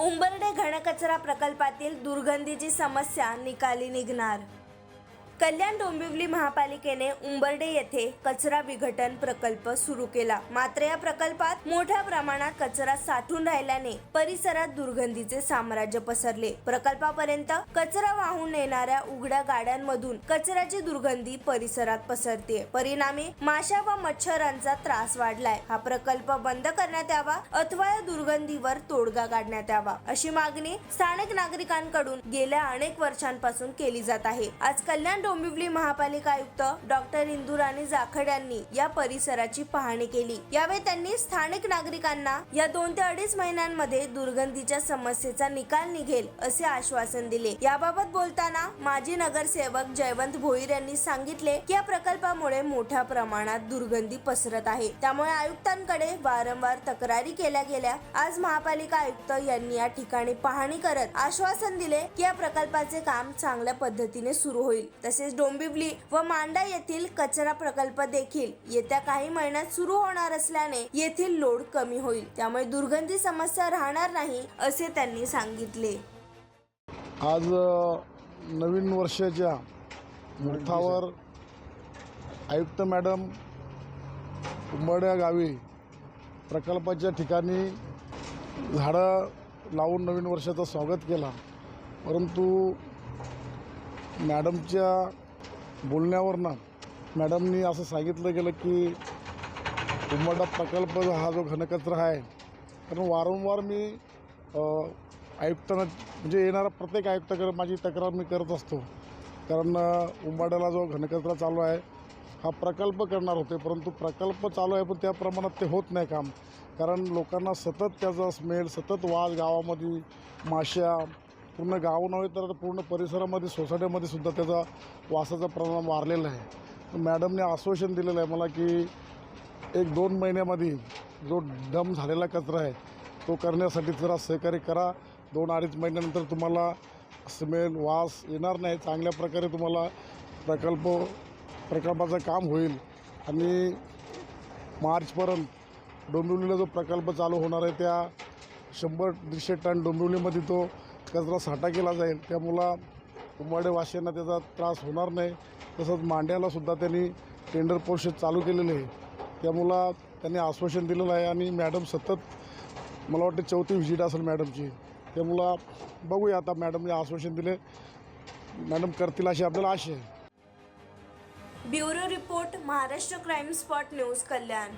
उंबरडे घनकचरा प्रकल्पातील दुर्गंधीची समस्या निकाली निघणार. कल्याण डोंबिवली महापालिकेने उंबर्डे येथे कचरा विघटन प्रकल्प सुरू केला. मात्र या प्रकल्पात मोठ्या प्रमाणात कचरा साठून राहिल्याने परिसरात दुर्गंधीचे साम्राज्य पसरले. प्रकल्पापर्यंत कचरा वाहून नेणाऱ्या उघड्या गाड्यांमधून कचऱ्याची दुर्गंधी परिसरात पसरते. परिणामी माशा व मच्छरांचा त्रास वाढलाय. हा प्रकल्प बंद करण्यात यावा अथवा या दुर्गंधीवर तोडगा काढण्यात यावा अशी मागणी स्थानिक नागरिकांकडून गेल्या अनेक वर्षांपासून केली जात आहे. आज कल्याण डोंबिवली महापालिका आयुक्त डॉक्टर इंदुराणी जाखड यांनी या परिसराची पाहणी केली. यावेळी त्यांनी स्थानिक नागरिकांना या दोन ते अडीच महिन्यांमध्ये दुर्गंधीच्या समस्येचा निकाल निघेल असे आश्वासन दिले. याबाबत बोलताना माजी नगरसेवक जयवंत भोईर यांनी सांगितले की या प्रकल्पामुळे मोठ्या प्रमाणात दुर्गंधी पसरत आहे. त्यामुळे आयुक्तांकडे वारंवार तक्रारी केल्या गेल्या. आज महापालिका आयुक्त यांनी या ठिकाणी पाहणी करत आश्वासन दिले की या प्रकल्पाचे काम चांगल्या पद्धतीने सुरू होईल. तसे तसेच डोंबिवली व मांडा येथील कचरा प्रकल्प देखील येत्या काही महिन्यात सुरू होणार असल्याने येथील लोड कमी होईल. त्यामुळे दुर्गंधी समस्या राहणार नाही असे त्यांनी सांगितले. आज नवीन वर्षाच्या मुहूर्तावर आयुक्त मॅडम उंबड्या गावी प्रकल्पाच्या ठिकाणी झाडं लावून नवीन वर्षाचं स्वागत केला. परंतु मॅडमच्या बोलण्यावरनं मॅडमनी असं सांगितलं गेलं की उंबाडा प्रकल्प हा जो घनकचरा आहे कारण वारंवार मी अ, आयुक्तांना म्हणजे येणारा प्रत्येक आयुक्ताकडे माझी तक्रार मी करत असतो. कारण उंबाड्याला जो घनकचरा चालू आहे हा प्रकल्प करणार होते परंतु प्रकल्प चालू आहे पण त्या प्रमाणात ते होत नाही काम. कारण लोकांना सतत त्याचा स्मेल सतत वाज गावामध्ये माश्या पूर्ण गाव नव्हे तर पूर्ण परिसरामध्ये सोसायटीमध्ये सुद्धा त्याचा वासाचा प्रमाण वाढलेला आहे. मॅडमने आश्वासन दिलेलं आहे मला की एक दोन महिन्यामध्ये जो डम झालेला कचरा आहे तो करण्यासाठी जरा सहकार्य करा. दोन अडीच महिन्यानंतर तुम्हाला स्मेल वास येणार नाही. चांगल्या प्रकारे तुम्हाला प्रकल्प प्रकल्पाचं काम होईल. आणि मार्चपर्यंत डोंबिवलीला जो प्रकल्प चालू होणार आहे त्या शंभर दीडशे टन डोंबिवलीमध्ये तो कचरा साठा केला जाईल त्यामुळं उंबाडे वाशींना त्याचा त्रास होणार नाही. तसंच मांड्यालासुद्धा त्यांनी टेंडर प्रोसेस चालू केलेली आहे. त्यामुळं त्यांनी आश्वासन दिलेलं आहे आणि मॅडम सतत मला वाटतं चौथी व्हिजिट असेल मॅडमची त्यामुळं बघूया आता मॅडमने आश्वासन दिले. मॅडम करतील अशी आपल्याला आशा आहे. Bureau report Maharashtra crime spot news Kalyan.